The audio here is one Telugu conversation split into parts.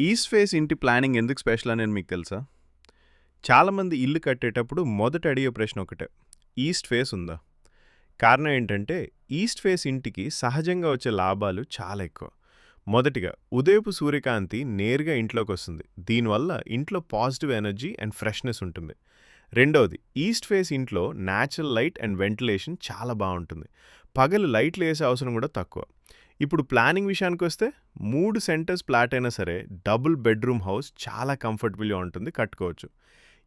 ఈస్ట్ ఫేస్ ఇంటి ప్లానింగ్ ఎందుకు స్పెషల్ అనేది మీకు తెలుసా? చాలామంది ఇల్లు కట్టేటప్పుడు మొదట అడిగే ప్రశ్న ఒకటే. ఈస్ట్ ఫేస్ ఉందా? కారణం ఏంటంటే ఈస్ట్ ఫేస్ ఇంటికి సహజంగా వచ్చే లాభాలు చాలా ఎక్కువ. మొదటిగా ఉదయపు సూర్యకాంతి నేరుగా ఇంట్లోకి వస్తుంది. దీనివల్ల ఇంట్లో పాజిటివ్ ఎనర్జీ అండ్ ఫ్రెష్నెస్ ఉంటుంది. రెండవది ఈస్ట్ ఫేస్ ఇంట్లో న్యాచురల్ లైట్ అండ్ వెంటిలేషన్ చాలా బాగుంటుంది. పగలు లైట్లు వేసే అవసరం కూడా తక్కువ. ఇప్పుడు ప్లానింగ్ విషయానికి వస్తే మూడు సెంటర్స్ ప్లాట్ అయినా సరే డబుల్ బెడ్రూమ్ హౌస్ చాలా కంఫర్టబుల్గా ఉంటుంది కట్టుకోవచ్చు.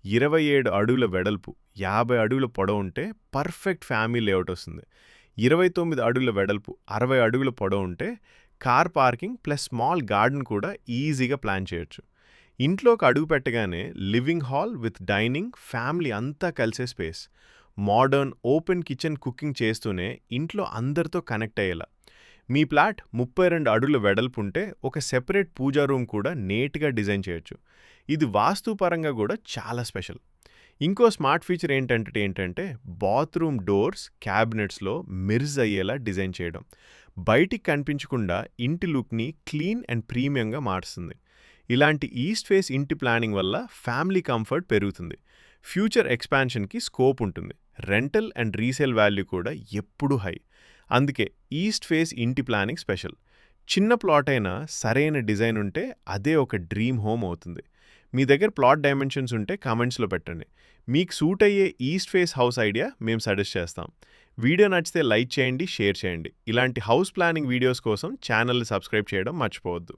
ఇరవై ఏడు అడుగుల వెడల్పు యాభై అడుగుల పొడవు ఉంటే పర్ఫెక్ట్ ఫ్యామిలీ లేఅవుట్ వస్తుంది. ఇరవై తొమ్మిది అడుగుల వెడల్పు అరవై అడుగుల పొడవు ఉంటే car parking plus small garden కూడా ఈజీగా ప్లాన్ చేయొచ్చు. ఇంట్లోకి అడుగు పెట్టగానే living hall with dining family అంతా కలిసే space. Modern open kitchen cooking చేస్తూనే ఇంట్లో అందరితో కనెక్ట్ అయ్యేలా. మీ ప్లాట్ ముప్పై రెండు అడుగుల వెడల్పు ఉంటే ఒక సెపరేట్ పూజా రూమ్ కూడా నేట్గా డిజైన్ చేయొచ్చు. ఇది వాస్తుపరంగా కూడా చాలా స్పెషల్. ఇంకో స్మార్ట్ ఫీచర్ ఏంటంటే ఏంటంటే బాత్రూమ్ డోర్స్ క్యాబినెట్స్లో మిర్జ్ అయ్యేలా డిజైన్ చేయడం. బయటికి కనిపించకుండా ఇంటి లుక్ని క్లీన్ అండ్ ప్రీమియంగా మారుస్తుంది. ఇలాంటి ఈస్ట్ ఫేస్ ఇంటి ప్లానింగ్ వల్ల ఫ్యామిలీ కంఫర్ట్ పెరుగుతుంది. ఫ్యూచర్ ఎక్స్పాన్షన్కి స్కోప్ ఉంటుంది. రెంటల్ అండ్ రీసేల్ వాల్యూ కూడా ఎప్పుడూ హై. అందుకే ఈస్ట్ ఫేస్ ఇంటి ప్లానింగ్ స్పెషల్. చిన్న ప్లాట్ అయినా సరైన డిజైన్ ఉంటే అదే ఒక డ్రీమ్ హోమ్ అవుతుంది. మీ దగ్గర ప్లాట్ డైమెన్షన్స్ ఉంటే కామెంట్స్లో పెట్టండి. మీకు సూట్ అయ్యే ఈస్ట్ ఫేస్ హౌస్ ఐడియా మేము సజెస్ట్ చేస్తాం. వీడియో నచ్చితే లైక్ చేయండి షేర్ చేయండి. ఇలాంటి హౌస్ ప్లానింగ్ వీడియోస్ కోసం ఛానల్ని సబ్స్క్రైబ్ చేయడం మర్చిపోవద్దు.